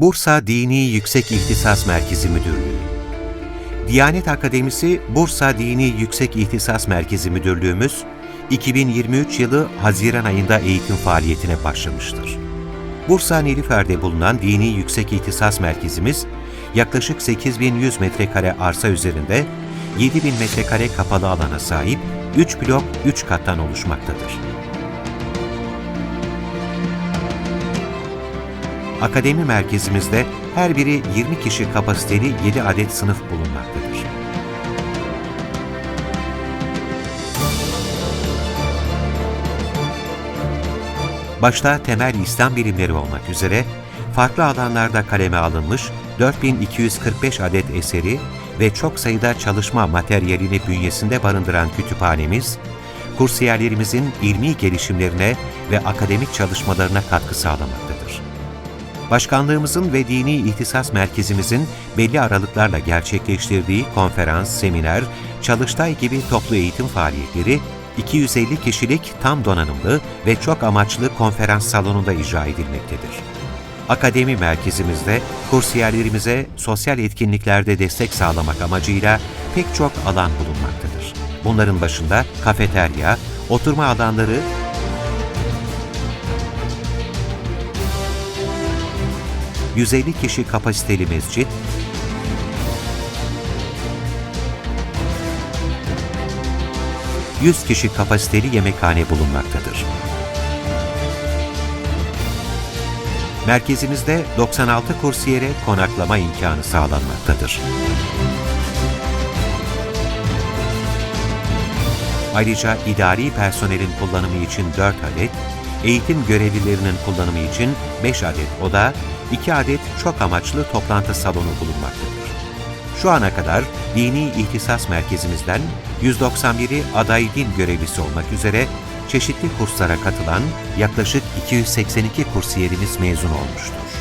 Bursa Dini Yüksek İhtisas Merkezi Müdürlüğü Diyanet Akademisi Bursa Dini Yüksek İhtisas Merkezi Müdürlüğümüz, 2023 yılı Haziran ayında eğitim faaliyetine başlamıştır. Bursa Nilüfer'de bulunan Dini Yüksek İhtisas Merkezimiz, yaklaşık 8100 metrekare arsa üzerinde 7000 metrekare kapalı alana sahip 3 blok 3 kattan oluşmaktadır. Akademi merkezimizde her biri 20 kişi kapasiteli 7 adet sınıf bulunmaktadır. Başta temel İslam bilimleri olmak üzere farklı alanlarda kaleme alınmış 4245 adet eseri ve çok sayıda çalışma materyalini bünyesinde barındıran kütüphanemiz, kursiyerlerimizin ilmi gelişimlerine ve akademik çalışmalarına katkı sağlamaktadır. Başkanlığımızın ve Dini İhtisas Merkezimizin belli aralıklarla gerçekleştirdiği konferans, seminer, çalıştay gibi toplu eğitim faaliyetleri 250 kişilik tam donanımlı ve çok amaçlı konferans salonunda icra edilmektedir. Akademi merkezimizde kursiyerlerimize sosyal etkinliklerde destek sağlamak amacıyla pek çok alan bulunmaktadır. Bunların başında kafeterya, oturma alanları, ...150 kişi kapasiteli mescit, ...100 kişi kapasiteli yemekhane bulunmaktadır. Merkezimizde 96 kursiyere konaklama imkanı sağlanmaktadır. Ayrıca idari personelin kullanımı için 4 adet, eğitim görevlilerinin kullanımı için 5 adet oda, 2 adet çok amaçlı toplantı salonu bulunmaktadır. Şu ana kadar dini ihtisas merkezimizden 191'i aday din görevlisi olmak üzere çeşitli kurslara katılan yaklaşık 282 kursiyerimiz mezun olmuştur.